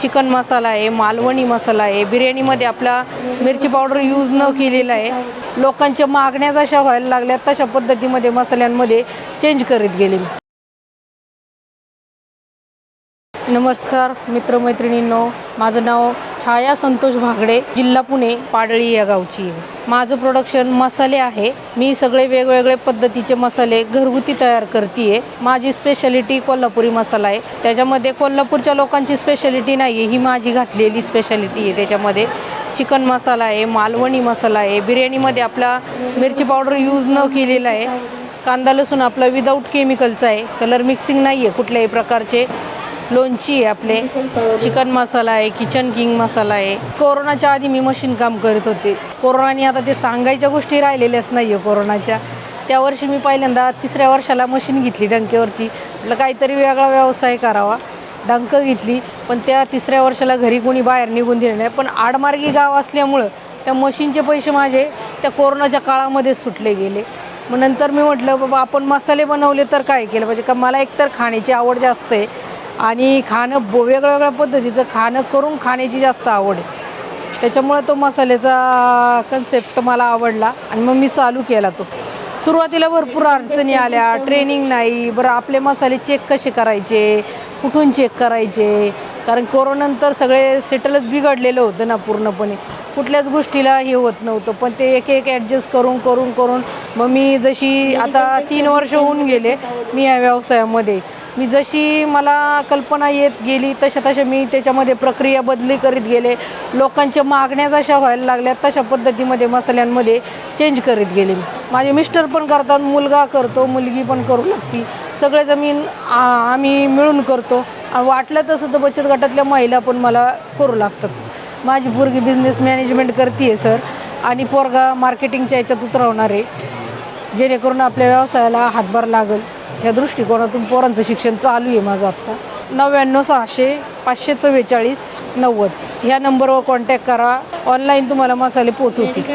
Chicken मसाला आहे मालवणी मसाला आहे बिर्याणीमध्ये आपला मिरची पावडर यूज न केलेला आहे. लोकांच्या मागण्या जशा व्हायला लागल्या तशा पद्धतीमध्ये मसाल्यांमध्ये चेंज करीत गेले. नमस्कार मित्रमैत्रिणींनो. माझं नाव छाया संतोष भागडे जिल्हा पुणे पाडळी या गावची आहे. माझं प्रोडक्शन मसाले आहे. मी सगळे वेगवेगळे पद्धतीचे मसाले घरगुती तयार करते माझी स्पेशालिटी कोल्हापुरी मसाला आहे. त्याच्यामध्ये कोल्हापूरच्या लोकांची स्पेशालिटी नाही आहे ही माझी घातलेली स्पेशालिटी आहे. त्याच्यामध्ये चिकन मसाला आहे मालवणी मसाला आहे. बिर्याणीमध्ये आपला मिरची पावडर यूज न केलेला आहे. कांदा लसूण आपला विदाऊट केमिकलचा आहे. कलर मिक्सिंग नाही आहे कुठल्याही प्रकारचे. लोणची आहे आपले. चिकन मसाला आहे किचन किंग मसाला आहे. कोरोनाच्या आधी मी मशीन काम करत होते. कोरोनाने आता ते सांगायच्या गोष्टी राहिलेल्याच नाही आहे कोरोनाच्या. त्या वर्षी मी पहिल्यांदा तिसऱ्या वर्षाला मशीन घेतली डंकेवरची. म्हटलं काहीतरी वेगळा व्यवसाय करावा. डंक घेतली पण त्या तिसऱ्या वर्षाला घरी कोणी बाहेर निघून दिले नाही. पण आडमार्गी गाव असल्यामुळं त्या मशीनचे पैसे माझे त्या कोरोनाच्या काळामध्ये सुटले गेले. मग नंतर मी म्हटलं बाबा आपण मसाले बनवले तर काय केलं पाहिजे? का मला एकतर खाण्याची आवड जास्त आहे आणि खाणं ब वेगळ्या वेगळ्या पद्धतीचं खाणं करून खाण्याची जास्त आवड आहे. त्याच्यामुळे तो मसाल्याचा कन्सेप्ट मला आवडला आणि मग मी चालू केला तो. सुरुवातीला भरपूर अडचणी आल्या ट्रेनिंग नाही बरं आपले मसाले चेक कसे करायचे कुठून चेक करायचे? कारण कोरोनानंतर सगळे सेटलच बिघडलेलं होतं ना पूर्णपणे. कुठल्याच गोष्टीला हे होत नव्हतं पण ते एक एक ॲडजस्ट करून करून करून मग मी जशी आता तीन वर्ष होऊन गेले मी या व्यवसायामध्ये. मी जशी मला कल्पना येत गेली तशा तशा मी त्याच्यामध्ये प्रक्रिया बदली करीत गेले. लोकांच्या मागण्या जशा व्हायला लागल्या तशा पद्धतीमध्ये मसाल्यांमध्ये चेंज करीत गेले माझे मिस्टर पण करतात मुलगा करतो मुलगी पण करू लागती. सगळे जमीन आम्ही मिळून करतो. वाटलं तसं तर बचत गटातल्या महिला पण मला करू लागतात. माझी पोरगी बिझनेस मॅनेजमेंट करते सर आणि पोरगा मार्केटिंगच्या याच्यात उतरवणार आहे. जेणेकरून आपल्या व्यवसायाला हातभार लागेल. या दृष्टिकोनातून पोरांचं शिक्षण चालू आहे माझं आत्ता नव्याण्णव सहाशे पाचशे चव्वेचाळीस नव्वद. ह्या नंबरवर कॉन्टॅक्ट करा. ऑनलाईन तुम्हाला मसाले पोचवतील